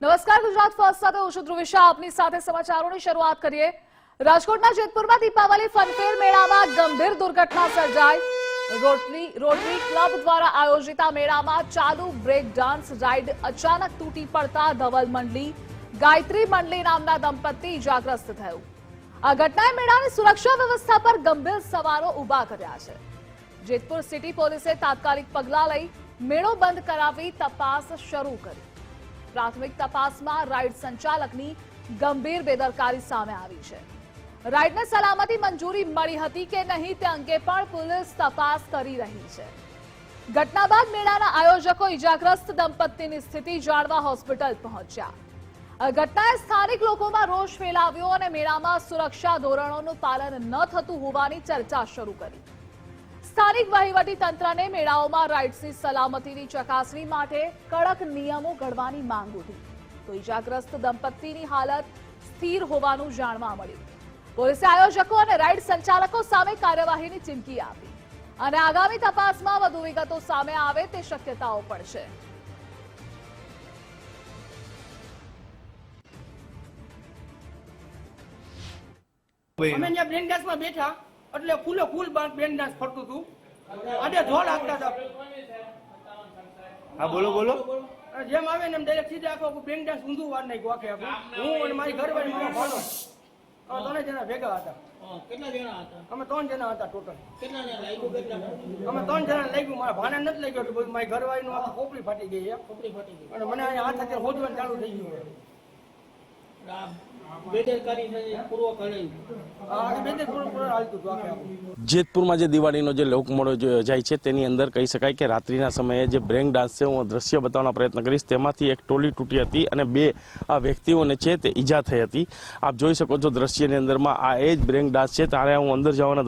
નમસ્કાર, ગુજરાત ફર્સ્ટ સાથે હું છું આપની સાથે સમાચારોની શરૂઆત કરીએ. રાજકોટના જેતપુરમાં દીપાવલી ફનફેર મેળામાં ગંભીર દુર્ઘટના સર્જાઈ. રોટરી રોટરી ક્લબ દ્વારા આયોજિત આ મેળામાં ચાલુ બ્રેક ડાન્સ રાઇડ અચાનક તૂટી પડતા ધવલ મંડલી, ગાયત્રી મંડલી નામના દંપતી ઇજાગ્રસ્ત થયું. આ ઘટનાએ મેળાની સુરક્ષા વ્યવસ્થા પર ગંભીર સવાલો ઊભા કર્યા છે. જેતપુર સિટી પોલીસે તાત્કાલિક પગલાં લઈ મેળો બંધ કરાવી તપાસ શરૂ કરી. પ્રાથમિક તપાસમાં રાઇડ સંચાલકની ગંભીર બેદરકારી સામે આવી છે. રાઇડને સલામતી મંજૂરી મળી હતી કે નહીં તે અંગે પણ પોલીસ તપાસ કરી રહી છે. ઘટના બાદ મેળાના આયોજકો ઇજાગ્રસ્ત દંપતીની સ્થિતિ જાણવા હોસ્પિટલ પહોંચ્યા. ઘટનાએ સ્થાનિક લોકોમાં રોષ ફેલાવ્યો અને મેળામાં સુરક્ષા ધોરણોનું પાલન ન થતું હોવાની ચર્ચા શરૂ કરી. સ્થાનિક વહીવટી મેળાઓમાં રાઇડ્સની સલામતીની ચકાસણી માટે કડક નિયમો ઘડવાની માંગ ઉઠી. તો ઇજાગ્રસ્ત દંપતીની હાલત સ્થિર હોવાનું જાણવા મળ્યું. પોલીસે આયોજકો અને રાઇડ સંચાલકો સામે કાર્યવાહીની ચીમકી આપી. અને આગામી તપાસમાં વધુ વિગતો સામે આવે તે શક્યતાઓ પણ છે. અમે અહીંયા બ્રેન ગેસમાં બેઠા. એટલે ફૂલે ફૂલ બેન ડાન્સ ફરતું હતું અને ધોળ આપતા હતા. હા બોલો બોલો. જેમ આવે ને એમ ડાયરેક્ટ સીધા આખો બેન ડાન્સ ઊંધું વાર નહીં ગોખે હું અને મારી ઘરવાળી મારા ભાડો અમે જણા ભેગા હતા. કેટલા જણા હતા? અમે ત્રણ જણા હતા ટોટલ કેટલા જણા લાગ્યું કેટલા અમે ત્રણ જણા લાગ્યું મારા ભાણા નથી લાગ્યો બધું મારી ઘરવાળીનું આખા ખોપડી ફાટી ગઈ છે. ખોપરી ફાટી ગઈ. અને મને હાથ અત્યારે હોદવાનું ચાલુ થઈ ગયું જેતપુરમાં જે દિવાળીનો જે લોકમોળો જાય છે તેની અંદર કહી શકાય કે રાત્રિના સમયે જે બ્રેક ડાન્સ છે હું દ્રશ્ય બતાવવાનો પ્રયત્ન કરીશ તેમાંથી એક ટોલી તૂટી હતી અને બે આ વ્યક્તિઓને છે તે ઈજા થઈ હતી. આપ જોઈ શકો છો દ્રશ્યની અંદરમાં આ એ જ બ્રેક ડાન્સ છે. ત્યારે હું અંદર જવાના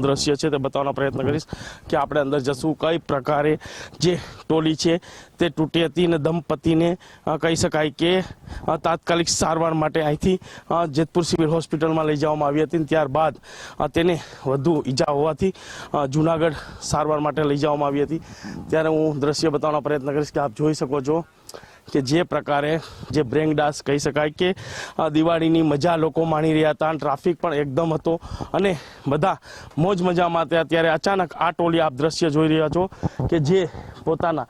દ્રશ્ય છે તે બતાવવાનો પ્રયત્ન કરીશ કે આપણે અંદર જશું. કઈ પ્રકારે જે ટોલી છે તે તૂટી હતી અને દંપતીને કહી શકાય કે અ, તાત્કાલિક સારવાર માટે અહીંથી જેતપુર સિવિલ હોસ્પિટલમાં લઈ જવામાં આવી હતી ત્યારબાદ તેને વધુ ઈજા હોવાથી જૂનાગઢ સારવાર માટે લઈ જવામાં આવી હતી. ત્યારે હું દ્રશ્ય બતાવવાનો પ્રયત્ન કરીશ કે આપ જોઈ શકો છો. કે જે પ્રકારે જે બ્રેક ડાન્સ કહી શકાય કે દિવાળીની મજા લોકો માણી રહ્યા હતા અને ટ્રાફિક પણ એકદમ હતો. અને બધા મોજ મજામાં હતા. ત્યારે અચાનક આ ટોલી આપ દ્રશ્ય જોઈ રહ્યા છો કે જે પોતાના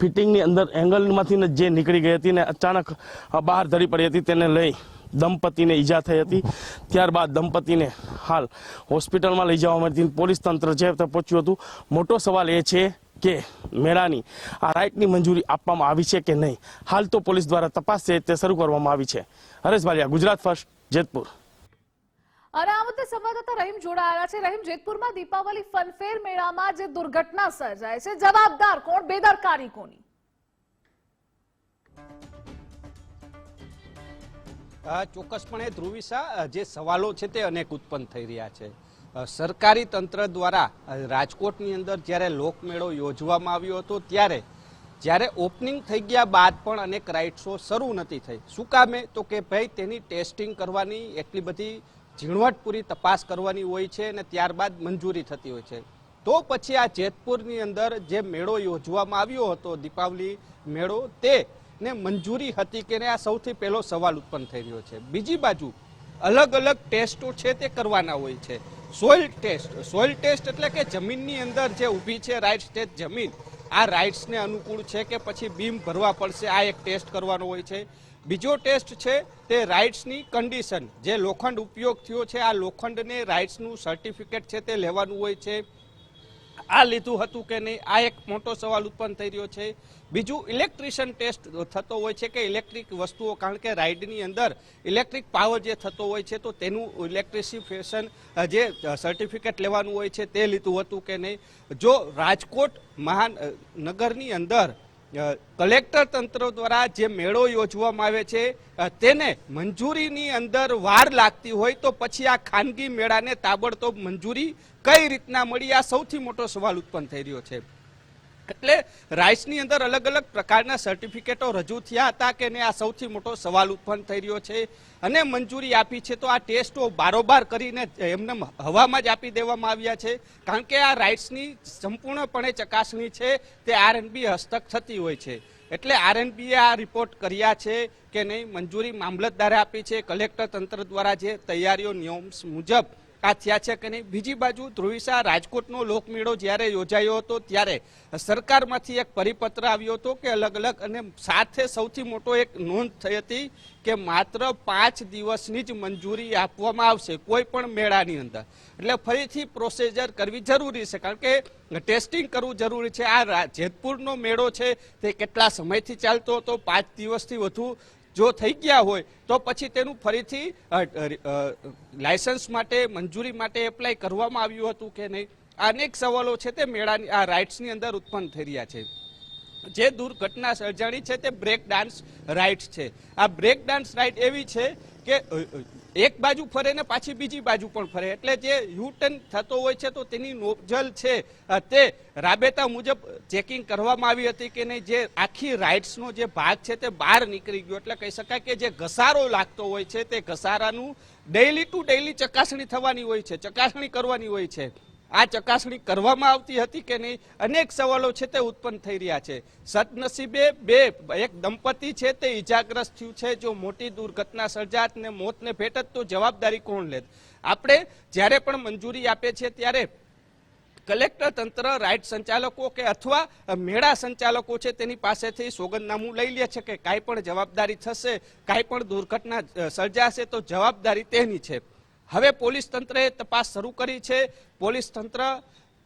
ફિટિંગની અંદર એંગલમાંથી જે નીકળી ગઈ હતી ને અચાનક બહાર ધરી પડી હતી તેને લઈ દંપતીને ઈજા થઈ હતી. ત્યારબાદ દંપતીને હાલ હોસ્પિટલમાં લઈ જવા માટે પોલીસ તંત્ર છે પહોંચ્યું હતું. મોટો સવાલ એ છે કે મેળાની આ રાઇટની મંજૂરી આપવામાં આવી છે કે નહીં? હાલ તો પોલીસ દ્વારા તપાસ છે તે શરૂ કરવામાં આવી છે. હરેશ બાલિયા ગુજરાત ફર્સ્ટ જેતપુર. અને આ મુદ્દે સંવાદદાતા રહીમ જોડાયેલા છે. રહીમ જેતપુરમાં દીપાવલી ફનફેર મેળામાં જે દુર્ઘટના સર્જાય છે જવાબદાર કોણ? બેદરકારી કોની? ચોક્કસપણે ધ્રુવિસા જે સવાલો છે તે અનેક ઉત્પન્ન થઈ રહ્યા છે. સરકારી તંત્ર દ્વારા રાજકોટની અંદર જ્યારે લોકમેળો યોજવામાં આવ્યો હતો, ત્યારે જ્યારે ઓપનિંગ થઈ ગયા બાદ પણ અનેક રાઇડ્સો શરૂ નથી થઈ. શું કામે તો કે ભાઈ, તેની ટેસ્ટિંગ કરવાની એટલી બધી ઝીણવટપૂરી તપાસ કરવાની હોય છે અને ત્યારબાદ મંજૂરી થતી હોય છે. તો પછી આ જેતપુરની અંદર જે મેળો યોજવામાં આવ્યો હતો, દીપાવલી મેળો, તે ને મંજૂરી હતી કે આ સૌથી પહેલો સવાલ ઉત્પન્ન થઈ રહ્યો છે. બીજી બાજુ અલગ અલગ ટેસ્ટો છે તે કરવાના હોય છે. સોઇલ ટેસ્ટ સોઇલ ટેસ્ટ એટલે કે જમીનની અંદર જે ઊભી છે રાઇટ્સ તે જમીન, આ રાઇટ્સને અનુકૂળ છે કે પછી બીમ ભરવા પડશે, આ એક ટેસ્ટ કરવાનો હોય છે. બીજો ટેસ્ટ છે તે રાઇટ્સની કન્ડિશન જે લોખંડ ઉપયોગ થયો છે, આ લોખંડને રાઇટ્સનું સર્ટિફિકેટ છે તે લેવાનું હોય છે. આ લીધું હતું કે નહીં? આ એક મોટો સવાલ ઉત્પન્ન થઈ રહ્યો છે. બીજું ઇલેક્ટ્રિશિયન ટેસ્ટ થતો હોય છે કે ઇલેક્ટ્રિક વસ્તુઓ? કારણ કે રાઇડની અંદર ઇલેક્ટ્રિક પાવર જે થતો હોય છે, તો તેનું ઇલેક્ટ્રિસિફિકેશન જે સર્ટિફિકેટ લેવાનું હોય છે, તે લીધું હતું કે નહીં? જો રાજકોટ મહાનગરની અંદર કલેક્ટર તંત્ર દ્વારા જે મેળો યોજવામાં આવે છે તેને મંજૂરીની અંદર વાર લાગતી હોય તો પછી આ ખાનગી મેળાને તાબડતોબ મંજૂરી કઈ રીતના મળી, આ સૌથી મોટો સવાલ ઉત્પન્ન થઈ રહ્યો છે. એટલે રાઇટ્સની અંદર અલગ અલગ પ્રકારના સર્ટિફિકેટો રજૂ થયા હતા કે ને આ સૌથી મોટો સવાલ ઉત્પન્ન થઈ રહ્યો છે અને મંજૂરી આપી છે. તો આ ટેસ્ટો બારોબાર કરીને એમને હવામાં જ આપી દેવામાં આવ્યા છે. કારણ કે આ રાઇટ્સની સંપૂર્ણપણે ચકાસણી છે તે આર બી હસ્તક થતી હોય છે. એટલે આરએનબીએ આ રિપોર્ટ કર્યા છે કે નહીં? મંજૂરી મામલતદારે આપી છે. કલેક્ટર તંત્ર દ્વારા જે તૈયારીઓ નિયમ મુજબ આ થયા છે કે નહીં? બીજી બાજુ ધ્રુવિસા રાજકોટનો લોકમેળો જ્યારે યોજાયો હતો, ત્યારે સરકારમાંથી એક પરિપત્ર આવ્યો હતો કે અલગ અલગ અને સાથે સૌથી મોટો એક નોંધ થઈ હતી કે માત્ર પાંચ દિવસની જ મંજૂરી આપવામાં આવશે કોઈ પણ મેળાની અંદર. એટલે ફરીથી પ્રોસીજર કરવી જરૂરી છે, કારણ કે ટેસ્ટિંગ કરવું જરૂરી છે. આ જેતપુરનો મેળો છે, તે કેટલા સમયથી ચાલતો હતો? પાંચ દિવસથી વધુ જો થઈ ગયા હોય, તો પછી તેનું ફરીથી લાયસન્સ માટે, મંજૂરી માટે એપ્લાય કરવામાં આવ્યું હતું કે નહીં? અનેક સવાલો છે તે મેળાની, આ રાઇટ્સની અંદર ઉત્પન્ન થઈ રહ્યા છે. જે દુર્ઘટના સર્જાણી છે તે બ્રેક ડાન્સ રાઇટ છે. આ બ્રેક ડાન્સ રાઇટ એવી છે કે એક બાજુ ફરે ને પાછી બીજી બાજુ પણ ફરે. એટલે જે યુટર્ન થતો હોય છે તો તેની નોઝલ છે. તે રાબેતા મુજબ ચેકિંગ કરવામાં આવી હતી કે નહીં, જે આખી રાઇડ્સનો જે ભાગ છે તે બહાર નીકળી ગયો. એટલે કહી શકાય કે જે ઘસારો લાગતો હોય છે તે ઘસારાનું ડેઇલી ટુ ડેઇલી ચકાસણી થવાની હોય છે, ચકાસણી કરવાની હોય છે. આ ચકાસણી કરવામાં આવતી હતી કે નહીં? અનેક સવાલો છે તે ઉત્પન્ન થઈ રહ્યા છે. સદનસીબે બે, એક દંપતી છે તે ઈજાગ્રસ્ત થયું છે. જો મોટી દુર્ઘટના સર્જાત ને મોતને ભેટત, તો જવાબદારી કોણ લેત? આપણે જ્યારે પણ મંજૂરી આપે છે ત્યારે કલેક્ટર તંત્ર રાઇટ સંચાલકો કે અથવા મેળા સંચાલકો છે તેની પાસેથી સોગંદનામું લઈ લે છે કે કાંઈ પણ જવાબદારી થશે, કાંઈ પણ દુર્ઘટના સર્જાશે તો જવાબદારી તેની છે. હવે પોલીસ તંત્રએ તપાસ શરૂ કરી છે. પોલીસ તંત્ર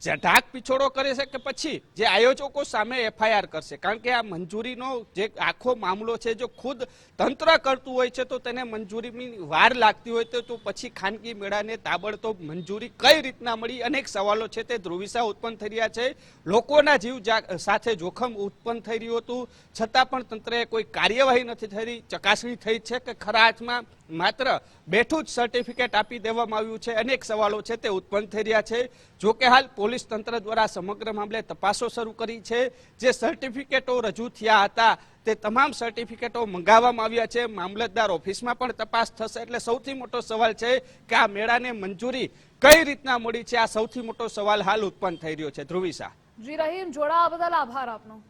જે ઢાક પીછોડો કરે છે કે પછી જે આયોજકો સામે એફઆઈઆર કરશે. કારણ કે આ મંજૂરીનો જે આખો મામલો છે, જો ખુદ તંત્ર કરતું હોય છે, તો તેને મંજૂરીની વાર લાગતી હોય તો પછી ખાનગી મેળાને તાબડતોબ મંજૂરી કઈ રીતના મળી? અનેક સવાલો છે, તે ધ્રુવિસા ઉત્પન્ન થઈ રહ્યા છે. લોકોના જીવ સાથે જોખમ ઉત્પન્ન થઈ રહ્યું હતું. છતાં પણ તંત્રએ કોઈ કાર્યવાહી નથી થઈ ચકાસણી થઈ છે કે ખરા અર્થમાં માત્ર બેઠું જ સર્ટિફિકેટ આપી દેવામાં આવ્યું છે. અનેક સવાલો છે તે ઉત્પન્ન થઈ રહ્યા છે. જો કે હાલ પોલીસ તંત્ર દ્વારા સમગ્ર મામલે તપાસો શરૂ કરી છે. જે સર્ટિફિકેટો રજૂ થયા હતા, તે તમામ સર્ટિફિકેટો મંગાવવામાં આવ્યા છે. મામલતદાર ઓફિસમાં પણ તપાસ થશે. એટલે સૌથી મોટો સવાલ છે કે આ મેળાને મંજૂરી કઈ રીતના મળી છે? આ સૌથી મોટો સવાલ હાલ ઉત્પન્ન થઈ રહ્યો છે. ધ્રુવિસા જી, રહીમ જોડાવા બદલ આભાર આપનો.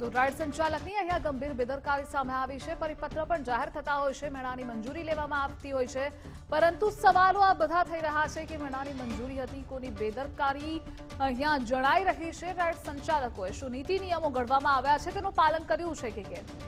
તો રાઇડ સંચાલકની અહીંયા ગંભીર બેદરકારી સામે આવી છે. પરિપત્ર પણ જાહેર થતા હોય છે. મેળાની મંજૂરી લેવામાં આવતી હોય છે. પરંતુ સવાલો આ બધા થઈ રહ્યા છે કે મેળાની મંજૂરી હતી કોની બેદરકારી અહીંયા જણાઈ રહી છે? રાઇડ સંચાલકોએ શું નીતિ નિયમો ઘડવામાં આવ્યા છે? તેનું પાલન કર્યું છે કે કેમ?